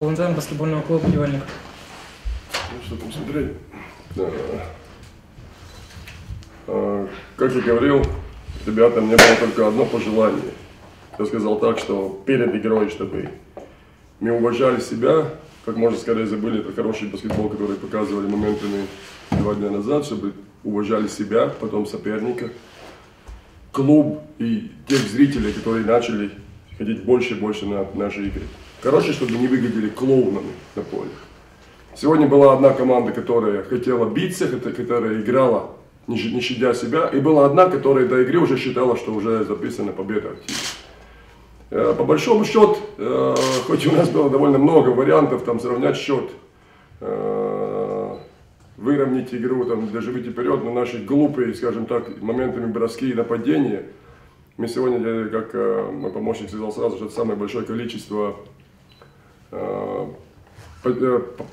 Волонтером баскетбольного клуба «Будівельник». Ну, что там смотреть? Да. А, Как я говорил, ребятам мне было только одно пожелание. Я сказал так, что перед игрой, чтобы мы уважали себя, как можно скорее забыли этот хороший баскетбол, который показывали моментами два дня назад, чтобы уважали себя, потом соперника, клуб и тех зрителей, которые начали ходить больше и больше на наши игры. Короче, чтобы не выглядели клоунами на поле. Сегодня была одна команда, которая хотела биться, которая играла, не щадя себя, и была одна, которая до игры уже считала, что уже записана победа. Э, По большому счету, э, хоть у нас было довольно много вариантов там сравнять счет, э, выровнять игру, там, даже выйти вперед, но наши глупые, скажем так, моментами броски и нападения, мы сегодня, как мой помощник сказал сразу, что это самое большое количество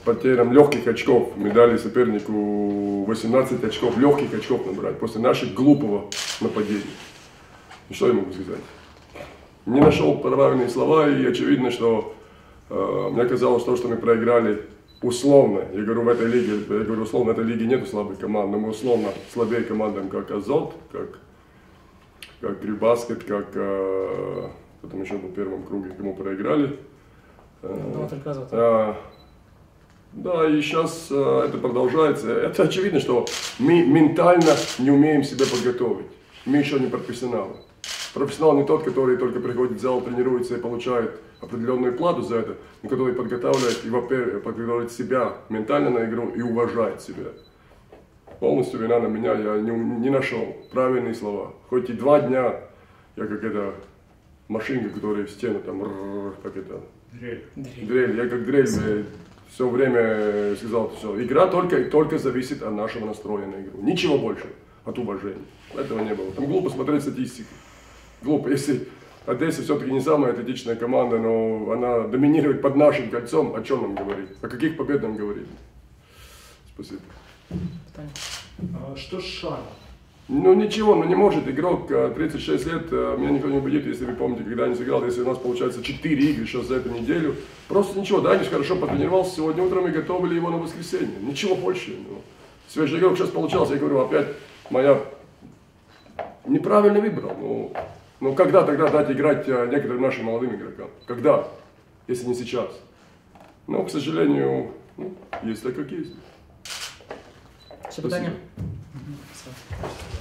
потерям легких очков. Мы дали сопернику 18 очков, легких очков набрать после наших глупого нападения. И что я могу сказать? Не нашел правильные слова, и очевидно, что э, мне казалось, то, что мы проиграли условно, я говорю, в этой лиге, я говорю, условно, в этой лиге нету слабых команд, но мы условно слабее командам, как Азот, как, как Грибаскет, как э, кто там еще в первом круге, кому проиграли. Э, только а, Да, и сейчас это продолжается. Это очевидно, что мы ментально не умеем себя подготовить. Мы еще не профессионалы. Профессионал не тот, который только приходит в зал, тренируется и получает определенную плату за это, но который подготавливает и, во-первых, подготавливает себя ментально на игру и уважает себя. Полностью вина на меня, я не, не нашел правильные слова. Хоть и два дня я как это машинка, которая в стену там, как это, Дрель, я как дрель все время сказал, все, игра только, только зависит от нашего настроя на игру. Ничего больше от уважения. Этого не было. Там глупо смотреть статистику. Глупо, если Одесса все-таки не самая атлетичная команда, но она доминирует под нашим кольцом, о чем нам говорит? О каких победах нам говорит? Спасибо. А Что с Шаном? Ну ничего, ну не может игрок э, 36 лет, э, меня никто не убедит, если вы помните, когда не сыграл, если у нас получается 4 игры сейчас за эту неделю. Просто ничего, Даниш хорошо потренировался, сегодня утром мы готовили его на воскресенье. Ничего больше. Ну. Свежий игрок сейчас получался, я говорю, опять моя неправильно выбрал. Ну, ну когда тогда дать играть э, некоторым нашим молодым игрокам? Когда? Если не сейчас. Но, к сожалению, ну, есть так, как есть. Питання? Спасибо. Nossa.